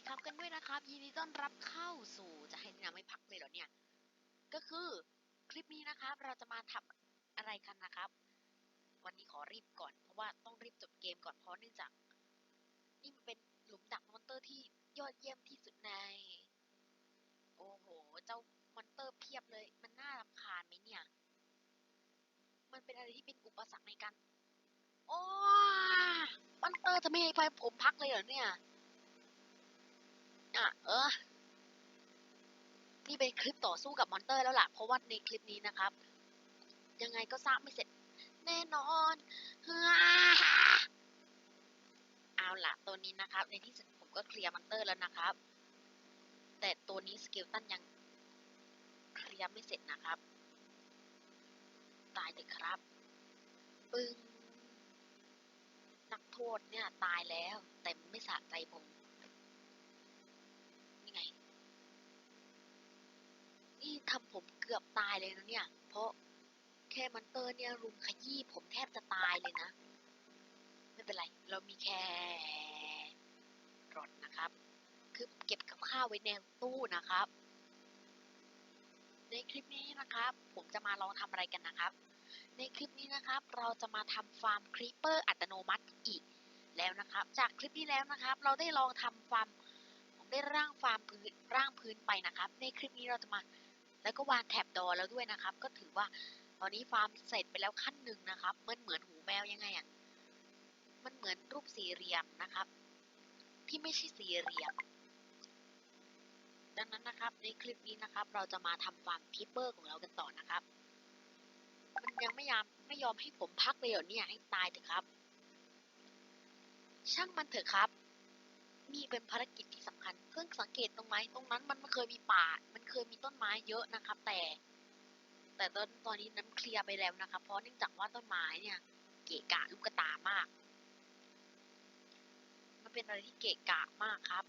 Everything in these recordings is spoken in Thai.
ดีครับกันด้วยนะครับ ยินดีต้อนรับเข้าสู่จะให้นำไม่พักเลยเหรอเนี่ย ก็คือคลิปนี้นะครับ เราจะมาทำอะไรกันนะครับ วันนี้ขอรีบก่อน เพราะว่าต้องรีบจบเกมก่อนเพราะเนื่องจาก นี่มันเป็นหลุมดักมอนเตอร์ที่ยอดเยี่ยมที่สุดใน โอ้โห เจ้ามอนเตอร์เพียบเลย มันน่ารำคาญไหมเนี่ย มันเป็นอะไรที่เป็นอุปสรรคในการโอ้มอนเตอร์จะไม่ให้ผมพักเลยเหรอเนี่ย อะเออ นี่เป็นคลิปต่อสู้กับมอนเตอร์แล้วล่ะ เพราะว่าในคลิปนี้นะครับ ยังไงก็สร้างไม่เสร็จ แน่นอนฮ่าเอาล่ะตัวนี้นะครับ ในที่สุดผมก็เคลียร์มอนเตอร์แล้วนะครับ แต่ตัวนี้สกิลตันยังเคลียร์ไม่เสร็จนะครับ ตายเถอะครับ ปึ้งนักโทษเนี่ยตายแล้ว แต่ไม่สะใจผม นี่ไง นี่ ทำผมเกือบตายเลยนะเนี่ย เพราะแค่มันเตอร์เนี่ยรุมขยี้ผมแทบจะตายเลยนะ ไม่เป็นไร เรามีแค่รถนะครับ คือผมเก็บกับข้าวไว้ในตู้นะครับ ในคลิปนี้นะครับ ผมจะมาลองทำอะไรกันนะครับ ในคลิปนี้นะครับ เราจะมาทำฟาร์มครีปเปอร์อัตโนมัติอีกแล้วนะครับ จากคลิปที่แล้วนะครับ เราได้ลองทำฟาร์มผมได้ร่างฟาร์มพื้นร่างพื้นไปนะครับ ในคลิปนี้เราจะมา แล้วก็วางแถบดอแล้วด้วยนะครับ ก็ถือว่าตอนนี้ฟาร์มเสร็จไปแล้วขั้นหนึ่งนะครับ มันเหมือนหูแมวยังไงอะ มันเหมือนรูปสี่เหลี่ยมนะครับ ที่ไม่ใช่สี่เหลี่ยม ดังนั้นนะครับในคลิปนี้นะครับ เราจะมาทำฟาร์มพีเปอร์ของเรากันต่อนะครับ มันยังไม่ยอมไม่ยอมให้ผมพักเลยเหรอเนี่ยให้ตายเถอะครับ ช่างมันเถอะครับ นี่เป็นภารกิจที่สำคัญ เพิ่งสังเกตตรงไหมตรงนั้นมันเคยมีป่า มันเคยมีต้นไม้เยอะนะครับ แต่ แต่ตอนตอนนี้น้ำเคลียร์ไปแล้วนะครับ เพราะเนื่องจากว่าต้นไม้เนี่ย เกะกะลูกกตามาก มันเป็นอะไรที่เกะกะมากครับ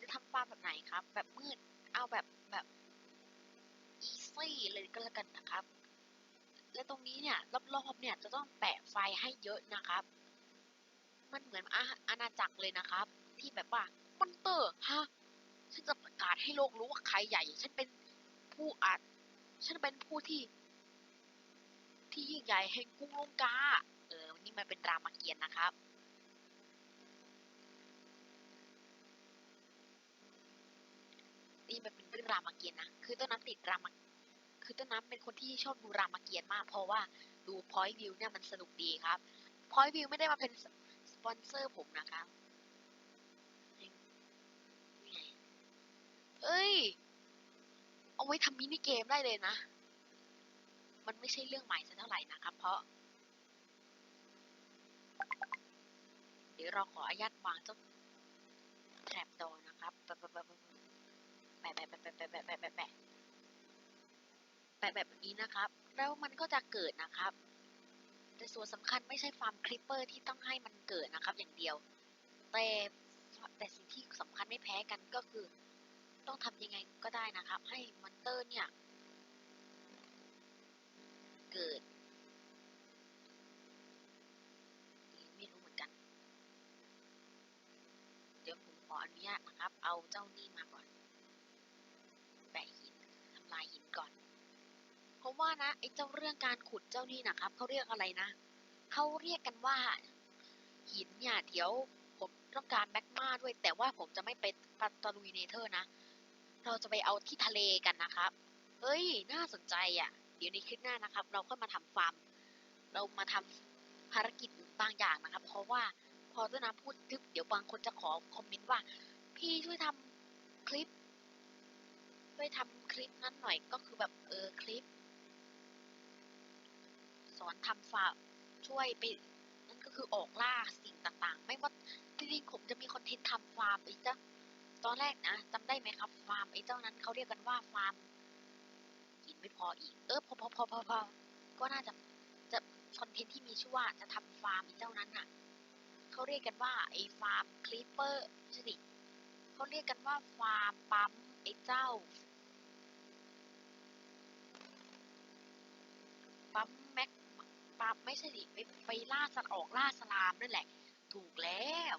จะทำฟาร์มแบบไหนครับ แบบมืด เอาแบบแบบอีซี่เลยก็แล้วกันนะครับ และตรงนี้เนี่ยรอบๆเนี่ยจะต้องแปะไฟให้เยอะนะครับ มันเหมือนอาอาณาจักรเลยนะครับ ที่แบบว่ามอนเตอร์ฮะฉันจะประกาศให้โลกรู้ว่าใครใหญ่ ฉันเป็นผู้อาจฉันเป็นผู้ที่ ที่ยิ่งใหญ่แห่งกรุงลงกา เออนี่มันเป็นรามเกียรตินะครับนี่มันเป็นเรื่องรามเกียรตินะ คือต้นน้ำติดรามคือต้นน้ำเป็นคนที่ชอบดูรามเกียรติมาก เพราะว่าดูพอยต์วิวเนี่ยมันสนุกดีครับพอยต์วิวไม่ได้มาเป็น ปอนเซอร์ผมนะครับเอ้ย เอาไว้ทำมินิเกมได้เลยนะ มันไม่ใช่เรื่องใหม่ซะเท่าไหร่นะครับ เพราะ เดี๋ยวเราขออนุญาตวางเจ้าแทรปดอนะครับแปะแปะแปะแปะแปะแปะแปะแปะแปะแปะแปะแปะแปะแบบนี้นะครับ แล้วมันก็จะเกิดนะครับ แต่ส่วนสำคัญไม่ใช่ฟาร์มคลิปเปอร์ที่ต้องให้มันเกิดนะครับ อย่างเดียว แต่แต่สิ่งที่สำคัญไม่แพ้กันก็คือ ต้องทำยังไงก็ได้นะครับ ให้มอนเตอร์เนี่ย เกิดไม่รู้เหมือนกัน เดี๋ยวผมขออนุญาตนะครับ เอาเจ้านี่มาก่อน แปะหินทำลายหินก่อน เพราะ ว่านะไอ้เจ้าเรื่องการขุดเจ้านี่นะครับเขาเรียกอะไรนะเขาเรียกกันว่า หินเนี่ยเดี๋ยวผมต้องการแมกมาด้วย แต่ว่าผมจะไม่ไปปัตตลุยเนเธอร์นะ เราจะไปเอาที่ทะเลกันนะครับเฮ้ย น่าสนใจอะ เดี๋ยวในคลิปหน้านะครับ เราก็มาทำฟาร์ม เรามาทำภารกิจบางอย่างนะครับ เพราะว่าพอต้นน้ำพูดทึบเดี๋ยวบางคนจะขอคอมเมนต์ว่า พี่ช่วยทำคลิป ช่วยทำคลิปนั้นหน่อยก็คือแบบเออคลิป สอนทำฟาร์มช่วยไปนั่นก็คือออกล่าสิ่งต่างๆ ไม่ว่าจริงๆผมจะมีคอนเทนต์ทำฟาร์มไอ้เจ้าตอนแรกนะจำได้ไหมครับฟาร์มไอ้เจ้านั้นเขาเรียกกันว่าฟาร์มหินไม่พออีก เออพอพอพอพอพอก็น่าจะจะคอนเทนต์ที่มีชื่อว่าจะทำฟาร์มไอ้เจ้านั้นน่ะเขาเรียกกันว่าไอ้ฟาร์มคลิปเปอร์ไม่ใช่ดิเขาเรียกกันว่าฟาร์มปั๊มไอ้เจ้าปั๊ม แม็กปั๊มไม่ใช่ดิไปไปล่าสัตว์ออกล่าสลามนั่นแหละ ถูกแล้ว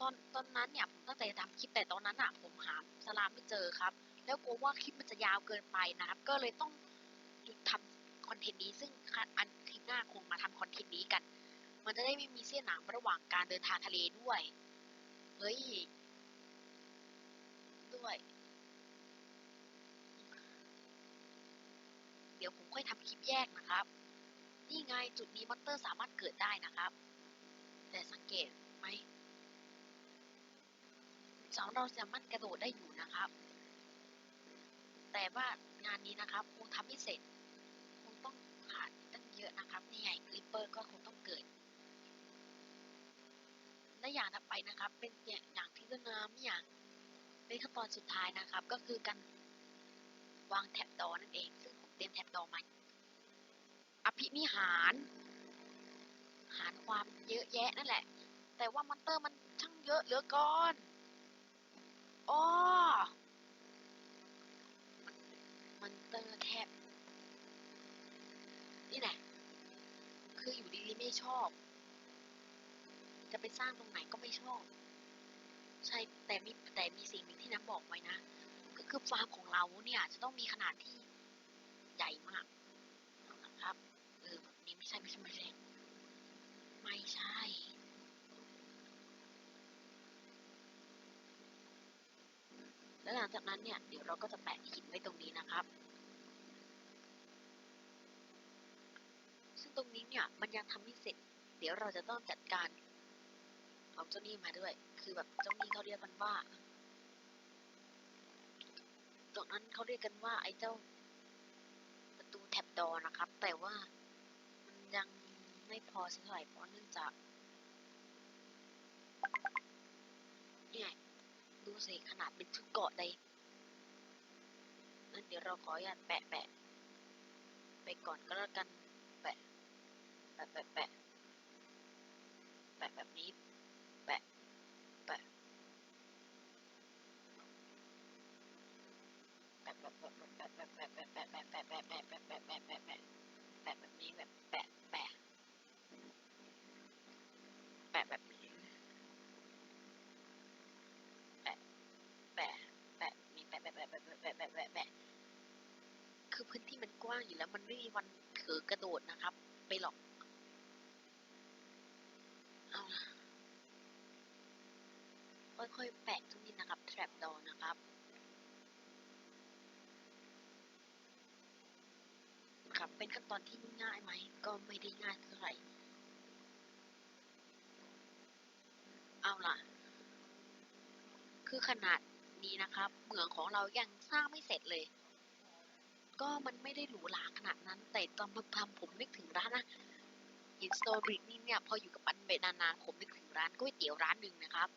ตอนตอนนั้นเนี่ยผมตั้งใจจะทำคลิปแต่ตอนนั้นอะผมหาสลามไม่เจอครับ แล้วกลัวว่าคลิปมันจะยาวเกินไปนะครับ ก็เลยต้องหยุดทำคอนเทนต์นี้ซึ่งอันคลิปหน้าคงมาทำคอนเทนต์นี้กัน มันจะได้ไม่มีเสี้ยนหนามระหว่างการเดินทางทะเลด้วยเฮ้ยด้วยเดี๋ยวผมค่อยทำคลิปแยกนะครับ นี่ไงจุดนี้มอนเตอร์สามารถเกิดได้นะครับ แต่สังเกตไหมสองเราสามารถกระโดดได้อยู่นะครับ แต่ว่างานนี้นะครับคงทำไม่เสร็จคงต้องผ่านตั้งเยอะนะครับนี่ไงคลิปเปอร์ก็คงต้องเกิดและอย่างถัดไปนะครับ เป็นอย่างที่ต้นน้ำอย่างในขั้นตอนสุดท้ายนะครับ ก็คือการวางแท็บดอนั่นเอง ซึ่งผมเตรียมแท็บดอมา ภินิหาร หารความเยอะแยะนั่นแหละ แต่ว่ามอนเตอร์มันช่างเยอะเหลือเกินอ้อมันมอนเตอร์แทบ นี่แหละ คืออยู่ดีๆไม่ชอบ จะไปสร้างตรงไหนก็ไม่ชอบ ใช่ แต่มีแต่มีสิ่งหนึ่งที่น้ำบอกไว้นะ ก็คือฟาร์มของเราเนี่ย จะต้องมีขนาดที่ใหญ่มากนะครับ ใช่ไม่ใช่ไม่ใช่ไม่ใช่แล้วหลังจากนั้นเนี่ยเดี๋ยวเราก็จะแปะหินไว้ตรงนี้นะครับ ซึ่งตรงนี้เนี่ยมันยังทำไม่เสร็จ เดี๋ยวเราจะต้องจัดการเอาเจ้านี่มาด้วย คือแบบเจ้านี่เขาเรียกกันว่าตรงนั้นเขาเรียกกันว่าไอ้เจ้าประตูแท็บดอนะครับ แต่ว่า ยังไม่พอสักเท่าไหร่เพราะเนื่องจากเนี่ยดูสิขนาดเป็นชุดเกาะเลยนั่นเดี๋ยวเราขออนุญาตแปะแปะไปก่อนก็แล้วกัน แปะ แปะแปะแปะ วันถือกระโดดนะครับ ไปหรอก เอาล่ะค่อยๆ แปะตรงนี้นะครับ trap door นะครับ ครับ เป็นขั้นตอนที่ง่ายไหม ก็ไม่ได้ง่ายเท่าไหร่ เอาล่ะ คือขนาดนี้นะครับ เหมืองของเรายังสร้างไม่เสร็จเลย ก็มันไม่ได้หรูหราขนาดนั้น แต่ตอนมาทำผมนึกถึงร้านนะอินสตบริกนี่เนี่ย พออยู่กับอันเบนานานๆผมนึกถึงร้านก๋วยเตี๋ยวร้านหนึ่งนะครับ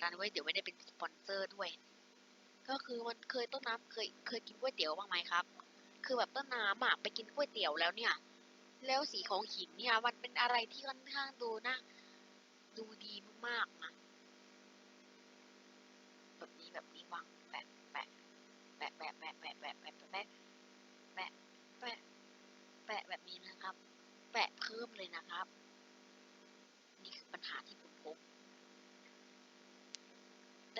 ร้านก๋วยเตี๋ยวไม่ได้เป็นสปอนเซอร์ด้วย ก็คือมันเคยต้นน้ำเคยเคยกินก๋วยเตี๋ยวบ้างไหมครับ คือแบบต้นน้ำอะไปกินก๋วยเตี๋ยวแล้วเนี่ย แล้วสีของหินเนี่ยมันเป็นอะไรที่ค่อนข้างดูนะดูดีมากๆนะแบบนี้แบบนี้วางแปะแปะแปะแปะแปะแปะแปะแปะแปะแปะแปะแปะแบบนี้นะครับ แปะเพิ่มเลย นะครับ นี่คือปัญหาที่ผมพบแต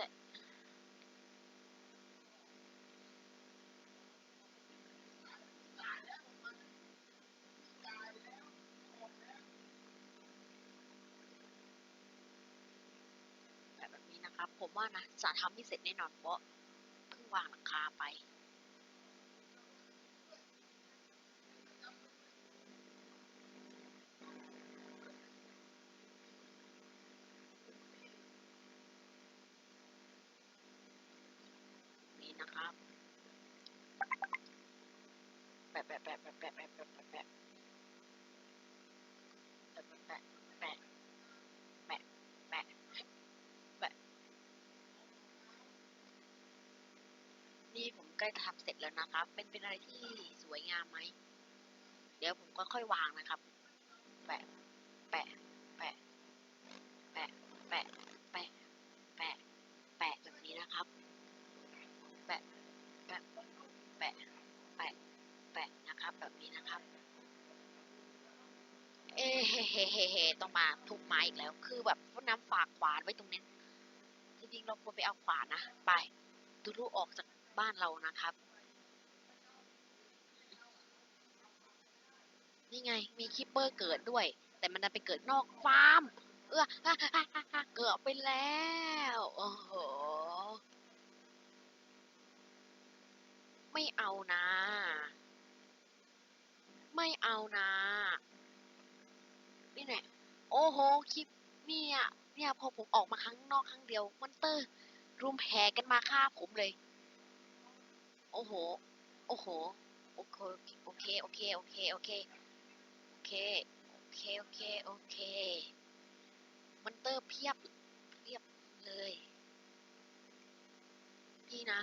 ่แบบนี้นะครับ ผมว่านะจะทำไม่เสร็จแน่นอนเพราะเพิ่งวางหลังคาไป นี่ผมใกล้ทำเสร็จแล้วนะครับ เป็นเป็นอะไรที่สวยงามไหม เดี๋ยวผมก็ค่อยวางนะครับ แปะ แปะ แปะ แปะ แปะ แปะ แปะ แปะแบบนี้นะครับ แปะ แปะ แปะ แปะ แปะนะครับ แบบนี้นะครับ เฮ้เฮ้เฮ้เฮ้ต้องมาทุบไม้อีกแล้ว คือแบบว่าน้ำฝากขวานไว้ตรงนี้ จริงๆเราควรไปเอาขวานนะ ไปดูรูออกจากบ้านเรานะครับ นี่ไง มีคิปเปอร์เกิดด้วย แต่มันดันไปเกิดนอกฟาร์ม เออเกิดไปแล้ว โอ้โห ไม่เอานะ ไม่เอานะ นี่แน่โอ้โหคลิปเนี่ยเนี่ยพอผมออกมาข้งนอกครั้งเดียวมอนเตอร์รุมแห่กันมาฆ่าผมเลย โอ้โห โอ้โห โอเค โอเค โอเค โอเค โอเค โอเค โอเค โอเค โอเค มอนเตอร์เพียบ เพียบเลย นี่นะ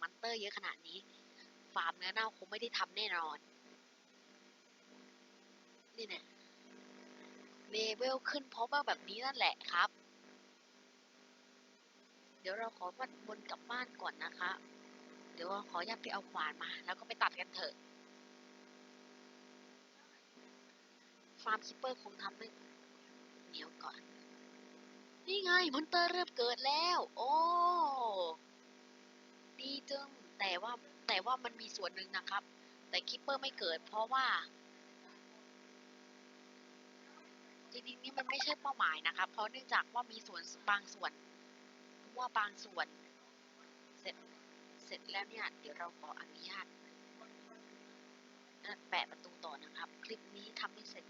มอนเตอร์เยอะขนาดนี้ ฟาร์มเนื้อเน่าคงไม่ได้ทำแน่นอน นี่เนี่ย เลเวลขึ้นเพราะว่าแบบนี้นั่นแหละครับ เดี๋ยวเราขอวัดบนกลับบ้านก่อนนะคะ เดี๋ยวเราขอญาตไปเอาขวานมา แล้วก็ไปตัดกันเถอะ ฟาร์มคิปเปอร์คงทำไม่เหนียวก่อน นี่ไงมอนเตอร์เริ่มเกิดแล้ว โอ้ ดีจึงแต่ว่าแต่ว่ามันมีส่วนหนึ่งนะครับ แต่คิปเปอร์ไม่เกิดเพราะว่า จริงๆนี่มันไม่ใช่เป้าหมายนะคะเพราะเนื่องจากว่ามีส่วนบางส่วนว่าบางส่วนเสร็จเสร็จแล้วเนี่ยเดี๋ยวเราขออนุญาตแปะประตูต่อนะครับ คลิปนี้ทำให้เสร็จ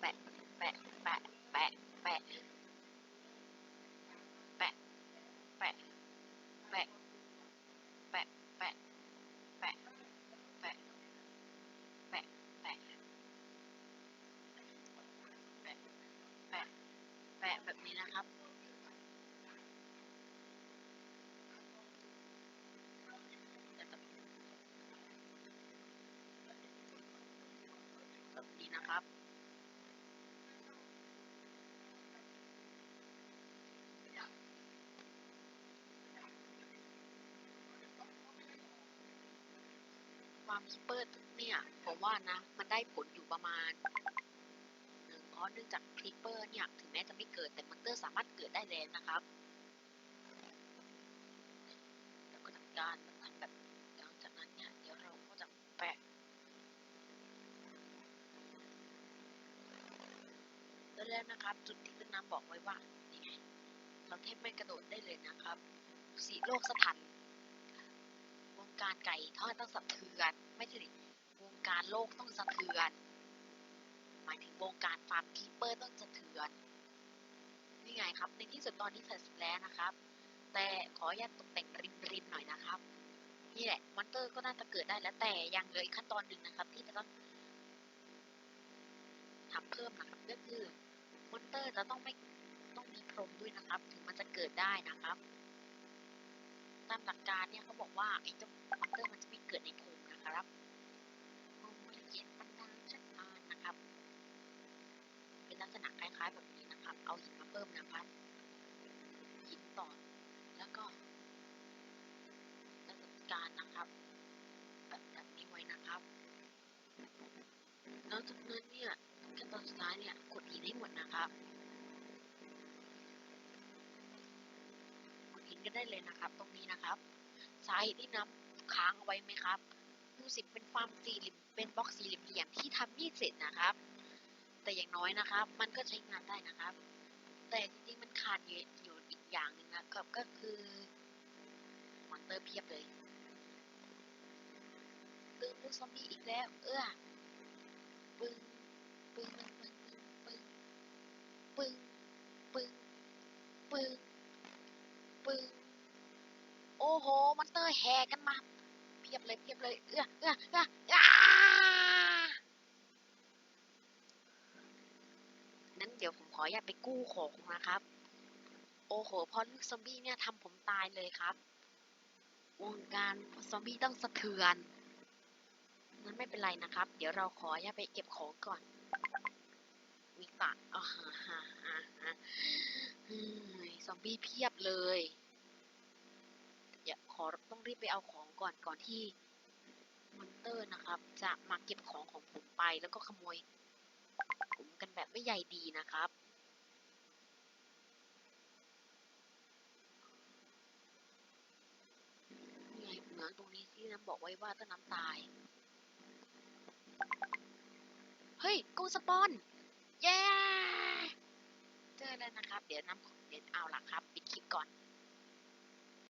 แปะแปะแปะแปะแปะ นะครับ แบบนี้นะครับ ความคิปเปอร์เนี่ย ผมว่านะ มันได้ผลอยู่ประมาณ จากคลิปเปอร์เนี่ยถึงแม้จะไม่เกิดแต่มอนเตอร์สามารถเกิดได้แล้วนะครับแล้วก็ทำการทำแบบหลังจากนั้นเนี่ยเดี๋ยวเราก็จะแปะแล้วนะครับ จุดที่ต้นน้ำบอกไว้ว่ายังไงเราแทบไม่กระโดดได้เลยนะครับ สีโลกสถานวงการไก่ทอดต้องสะเทือน ไม่ใช่วงการโลกต้องสะเทือน มายถึงวงการฟาร์มคีเปอร์ต้องสะเทือน นี่ไงครับ ในที่สุดตอนนี้เสร็จแล้วนะครับ แต่ขออนุญาตตกแต่งริมริมหน่อยนะครับ นี่แหละมอนเตอร์ก็น่าจะเกิดได้แล้วแต่ยังเหลืออีกขั้นตอนหนึ่งนะครับ ที่จะต้องทำเพิ่มนะครับ ก็คือมอนเตอร์จะต้องไม่ต้องมีพรมด้วยนะครับ ถึงมันจะเกิดได้นะครับตามหลักการเนี่ยเขาบอกว่าไอ้เจ้ามอนเตอร์มันจะไม่เกิดในโพรงนะครับโอ้ละเอียดบรรดาชัดอ่านนะครับ เป็นลักษณะคล้ายๆแบบนี้นะครับ เอาหินมาเพิ่มนะครับ หินต่อ แล้วก็ดำเนินการนะครับ แบบแบบนี้ไว้นะครับ แล้วจากนั้นเนี่ยขั้นตอนสุดท้ายเนี่ยกดหินให้หมดนะครับ กดหินกันได้เลยนะครับ ตรงนี้นะครับ สาเหตุที่น้ำค้างเอาไว้ไหมครับดูสิเป็นฟาร์มสี่เหลี่ยมเป็นบล็อกสี่เหลี่ยมที่ทำนี่เสร็จนะครับ แต่อย่างน้อยนะครับ มันก็ใช้งานได้นะครับ แต่จริงๆมันขาดอยู่อยู่อีกอย่างหนึ่งนะครับก็คือมอนเตอร์เพียบเลยตืมลูกซอมบี้อีกแล้ว เออ โอ้โหมันเตอร์แห่กันมาเพียบเลยเพียบเลยเอ้อเอ้อเอ้อนั้นเดี๋ยวผมขออนุญาตไปกู้ของนะครับ โอ้โหพอลูกซอมบี้เนี่ยทำผมตายเลยครับ วงการซอมบี้ต้องสะเทือนั้นไม่เป็นไรนะครับ เดี๋ยวเราขออย่าไปเก็บของก่อนวิกะอฮ่าฮ่าฮ่าะซอมบี้เพียบเลยเดี๋ขอต้องรีบไปเอาของก่อนก่อนที่มอนเตอร์นะครับ จะมาเก็บของของผมไปแล้วก็ขโมยผมกันแบบไม่ใหญ่ดีนะครับเหมือนตรงนี้ที่น้ำบอกไว้ว่าต้นน้ำตาย เฮ้ยกุ้สปอน เย้ เจอแล้วนะครับ เดี๋ยวน้ำเดี๋ยวเอาล่ะครับ ปิดคลิปก่อน